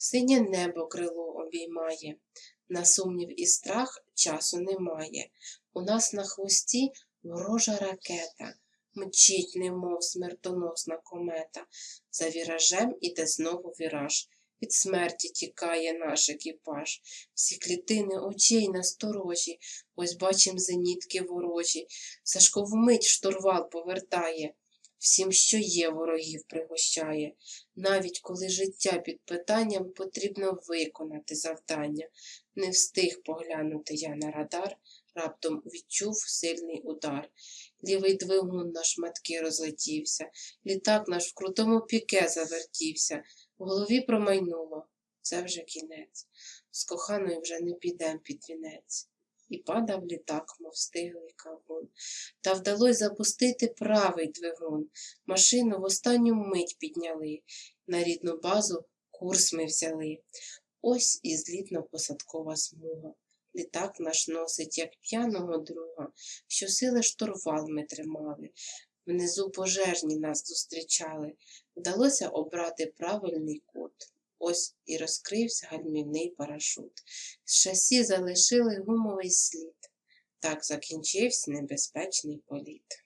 синє небо крило обіймає. На сумнів і страх часу немає. У нас на хвості ворожа ракета, мчить, немов смертоносна комета. За віражем іде знову віраж. Від смерті тікає наш екіпаж. Всі клітини очей насторожі, ось бачим зенітки ворожі. Сашко вмить штурвал повертає, всім, що є, ворогів пригощає. Навіть коли життя під питанням, потрібно виконати завдання. Не встиг поглянути я на радар, раптом відчув сильний удар. Лівий двигун на шматки розлетівся, літак наш в крутому піке завертівся, в голові промайнуло. Це вже кінець. З коханою вже не підем під вінець. І падав літак, мов стиглий кавун. Та вдалось запустити правий двигун. Машину в останню мить підняли. На рідну базу курс ми взяли. Ось і злітно-посадкова смуга. Літак наш носить, як п'яного друга, що сили штурвал ми тримали. Внизу пожежні нас зустрічали. Вдалося обрати правильний кут. Ось і розкрився гальмівний парашут. З шасі залишили гумовий слід. Так закінчився небезпечний політ.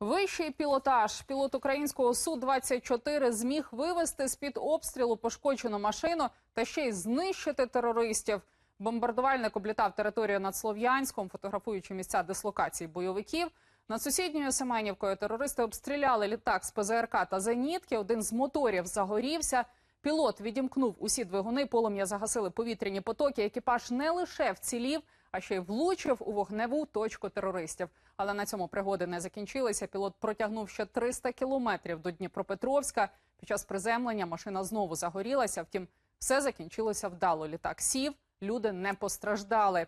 Вищий пілотаж. Пілот українського Су-24 зміг вивести з-під обстрілу пошкоджену машину та ще й знищити терористів. Бомбардувальник облітав територію над Слов'янськом, фотографуючи місця дислокації бойовиків. Над сусідньою Семенівкою терористи обстріляли літак з ПЗРК та зенітки. Один з моторів загорівся. Пілот відімкнув усі двигуни, полум'я загасили повітряні потоки. Екіпаж не лише вцілів, а ще й влучив у вогневу точку терористів. Але на цьому пригоди не закінчилися. Пілот протягнув ще 300 кілометрів до Дніпропетровська. Під час приземлення машина знову загорілася. Втім, все закінчилося вдало. Літак сів, люди не постраждали.